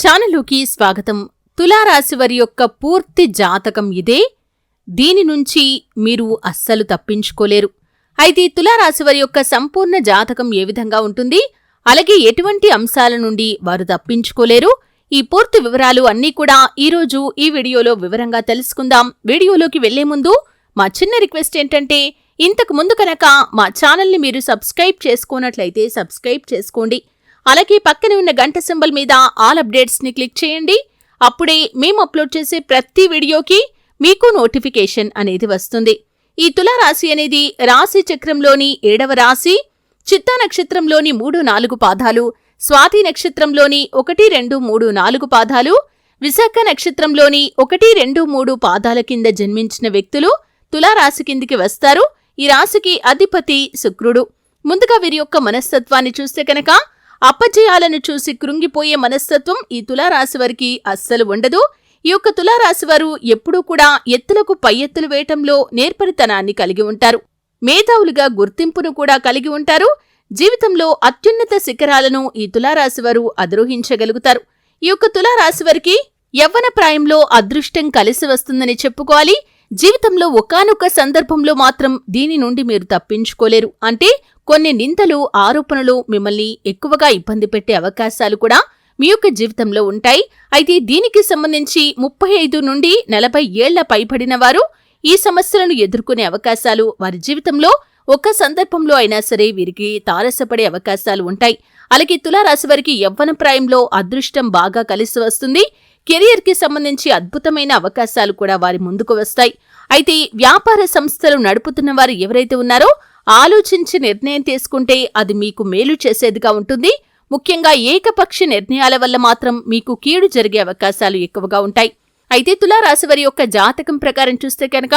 ఛానలుకి స్వాగతం. తులారాశివారి యొక్క పూర్తి జాతకం ఇదే. దీని నుంచి మీరు అస్సలు తప్పించుకోలేరు. అయితే తులారాశివారి యొక్క సంపూర్ణ జాతకం ఏ విధంగా ఉంటుంది? అలాగే ఎటువంటి అంశాల నుండి వారు తప్పించుకోలేరు? ఈ పూర్తి వివరాలు అన్నీ కూడా ఈరోజు ఈ వీడియోలో వివరంగా తెలుసుకుందాం. వీడియోలోకి వెళ్ళే ముందు మా చిన్న రిక్వెస్ట్ ఏంటంటే ఇంతకు ముందు కనుక మా ఛానల్ని మీరు సబ్స్క్రైబ్ చేసుకోనట్లయితే సబ్స్క్రైబ్ చేసుకోండి. అలాగే పక్కన ఉన్న గంట సింబల్ మీద ఆల్ అప్డేట్స్ని క్లిక్ చేయండి. అప్పుడే మేము అప్లోడ్ చేసే ప్రతి వీడియోకి మీకు నోటిఫికేషన్ అనేది వస్తుంది. ఈ తులారాశి అనేది రాశి చక్రంలోని ఏడవ రాశి చిత్తా నక్షత్రంలోని మూడు నాలుగు పాదాలు స్వాతి నక్షత్రంలోని ఒకటి రెండు మూడు నాలుగు పాదాలు విశాఖ నక్షత్రంలోని ఒకటి రెండు మూడు పాదాల కింద జన్మించిన వ్యక్తులు తులారాశి కిందికి వస్తారు. ఈ రాశికి అధిపతి శుక్రుడు. ముందుగా వీరి యొక్క మనస్తత్వాన్ని చూస్తే కనుక అప్పజయాలను చూసి కృంగిపోయే మనస్తత్వం ఈ తులారాశి వారికి అస్సలు ఉండదు. ఈ యొక్క తులారాశి వారు ఎప్పుడూ కూడా ఎత్తులకు పై ఎత్తులు వేయటంలో నేర్పరితనాన్ని కలిగి ఉంటారు. మేధావులుగా గుర్తింపును కూడా కలిగి ఉంటారు. జీవితంలో అత్యున్నత శిఖరాలను ఈ తులారాశి వారు అధిరోహించగలుగుతారు. ఈ యొక్క తులారాశి వారికి యవ్వన ప్రాయంలో అదృష్టం కలిసి వస్తుందని చెప్పుకోవాలి. జీవితంలో ఒకానొక సందర్భంలో మాత్రం దీని నుండి మీరు తప్పించుకోలేరు. అంటే కొన్ని నిందలు ఆరోపణలు మిమ్మల్ని ఎక్కువగా ఇబ్బంది పెట్టే అవకాశాలు కూడా మీ యొక్క జీవితంలో ఉంటాయి. అయితే దీనికి సంబంధించి ముప్పై ఐదు నుండి నలభై ఏళ్ళ పైబడిన వారు ఈ సమస్యలను ఎదుర్కొనే అవకాశాలు వారి జీవితంలో ఒక్క సందర్భంలో అయినా సరే వీరికి తారసపడే అవకాశాలు ఉంటాయి. అలాగే తులారాశి వారికి యవ్వన ప్రాయంలో అదృష్టం బాగా కలిసి వస్తుంది. కెరియర్కి సంబంధించి అద్భుతమైన అవకాశాలు కూడా వారి ముందుకు వస్తాయి. అయితే వ్యాపార సంస్థలు నడుపుతున్న వారు ఎవరైతే ఉన్నారో ఆలోచించి నిర్ణయం తీసుకుంటే అది మీకు మేలు చేసేదిగా ఉంటుంది. ముఖ్యంగా ఏకపక్ష నిర్ణయాల వల్ల మాత్రం మీకు కీడు జరిగే అవకాశాలు ఎక్కువగా ఉంటాయి. అయితే తులారాశి వారి యొక్క జాతకం ప్రకారం చూస్తే కనుక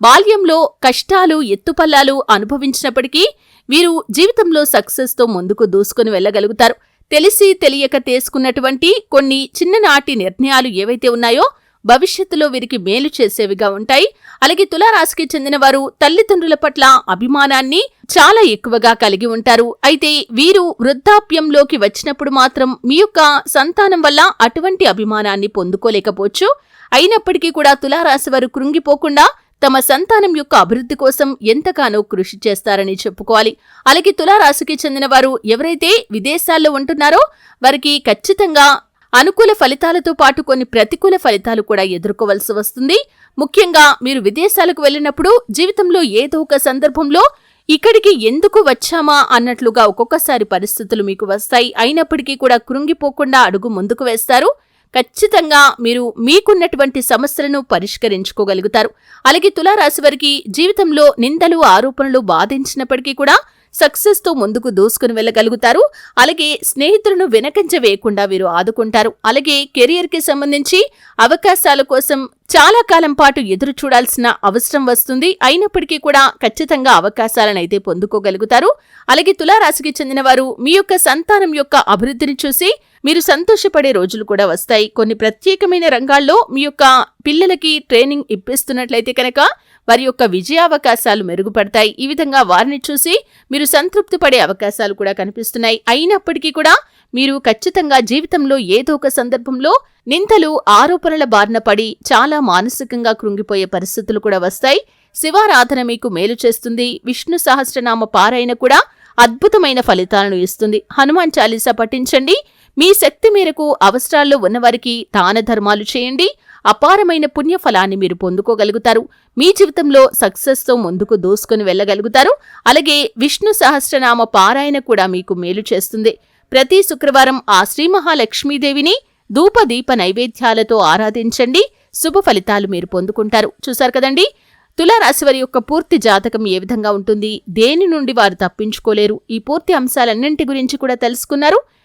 బాల్యంలో కష్టాలు ఎత్తుపల్లాలు అనుభవించినప్పటికీ వీరు జీవితంలో సక్సెస్తో ముందుకు దూసుకుని వెళ్ళగలుగుతారు. తెలిసి తెలియక తీసుకున్నటువంటి కొన్ని చిన్ననాటి నిర్ణయాలు ఏవైతే ఉన్నాయో భవిష్యత్తులో వీరికి మేలు చేసేవిగా ఉంటాయి. అలాగే తులారాశికి చెందిన వారు తల్లిదండ్రుల పట్ల అభిమానాన్ని చాలా ఎక్కువగా కలిగి ఉంటారు. అయితే వీరు వృద్ధాప్యంలోకి వచ్చినప్పుడు మాత్రం మీ యొక్క సంతానం వల్ల అటువంటి అభిమానాన్ని పొందుకోలేకపోవచ్చు. అయినప్పటికీ కూడా తులారాశి వారు కృంగిపోకుండా తమ సంతానం యొక్క అభివృద్ధి కోసం ఎంతగానో కృషి చేస్తారని చెప్పుకోవాలి. అలాగే తులారాశికి చెందిన వారు ఎవరైతే విదేశాల్లో ఉంటున్నారో వారికి ఖచ్చితంగా అనుకూల ఫలితాలతో పాటు కొన్ని ప్రతికూల ఫలితాలు కూడా ఎదుర్కోవలసి వస్తుంది. ముఖ్యంగా మీరు విదేశాలకు వెళ్ళినప్పుడు జీవితంలో ఏదో ఒక సందర్భంలో ఇక్కడికి ఎందుకు వచ్చామా అన్నట్లుగా ఒక్కొక్కసారి పరిస్థితులు మీకు వస్తాయి. అయినప్పటికీ కూడా కృంగిపోకుండా అడుగు ముందుకు వేస్తారు. ఖచ్చితంగా మీరు మీకున్నటువంటి సమస్యలను పరిష్కరించుకోగలుగుతారు. అలాగే తులారాశి వారికి జీవితంలో నిందలు ఆరోపణలు బాధించినప్పటికీ కూడా సక్సెస్తో ముందుకు దూసుకుని వెళ్ళగలుగుతారు. అలాగే స్నేహితులను వెనకంజ వేయకుండా వీరు ఆదుకుంటారు. అలాగే కెరియర్కి సంబంధించి అవకాశాల కోసం చాలా కాలం పాటు ఎదురు చూడాల్సిన అవసరం వస్తుంది. అయినప్పటికీ కూడా ఖచ్చితంగా అవకాశాలను అయితే పొందుకోగలుగుతారు. అలాగే తులారాశికి చెందిన వారు మీ యొక్క సంతానం యొక్క అభివృద్ధిని చూసి మీరు సంతోషపడే రోజులు కూడా వస్తాయి. కొన్ని ప్రత్యేకమైన రంగాల్లో మీ యొక్క పిల్లలకి ట్రైనింగ్ ఇప్పిస్తున్నట్లయితే కనుక వారి యొక్క విజయావకాశాలు మెరుగుపడతాయి. ఈ విధంగా వారిని చూసి మీరు సంతృప్తి పడే అవకాశాలు కూడా కనిపిస్తున్నాయి. అయినప్పటికీ కూడా మీరు ఖచ్చితంగా జీవితంలో ఏదో ఒక సందర్భంలో నింతలు ఆరోపణల బారిన పడి చాలా మానసికంగా కృంగిపోయే పరిస్థితులు కూడా వస్తాయి. శివారాధన మీకు మేలు చేస్తుంది. విష్ణు సహస్రనామ పారాయణ కూడా అద్భుతమైన ఫలితాలను ఇస్తుంది. హనుమాన్ చాలీసా పఠించండి. మీ శక్తి మేరకు అవసరాల్లో ఉన్నవారికి దాన ధర్మాలు చేయండి. అపారమైన పుణ్యఫలాన్ని మీరు పొందుకోగలుగుతారు. మీ జీవితంలో సక్సెస్తో ముందుకు దూసుకుని వెళ్ళగలుగుతారు. అలాగే విష్ణు సహస్రనామ పారాయణ కూడా మీకు మేలు చేస్తుంది. ప్రతి శుక్రవారం ఆ శ్రీ మహాలక్ష్మీదేవిని ధూపదీప నైవేద్యాలతో ఆరాధించండి. శుభ ఫలితాలు మీరు పొందుకుంటారు. చూశారు కదండి? తులారాశి వారి యొక్క పూర్తి జాతకం ఏ విధంగా ఉంటుంది? దేని నుండి వారు తప్పించుకోలేరు? ఈ పూర్తి అంశాలన్నింటి గురించి కూడా తెలుసుకున్నారు.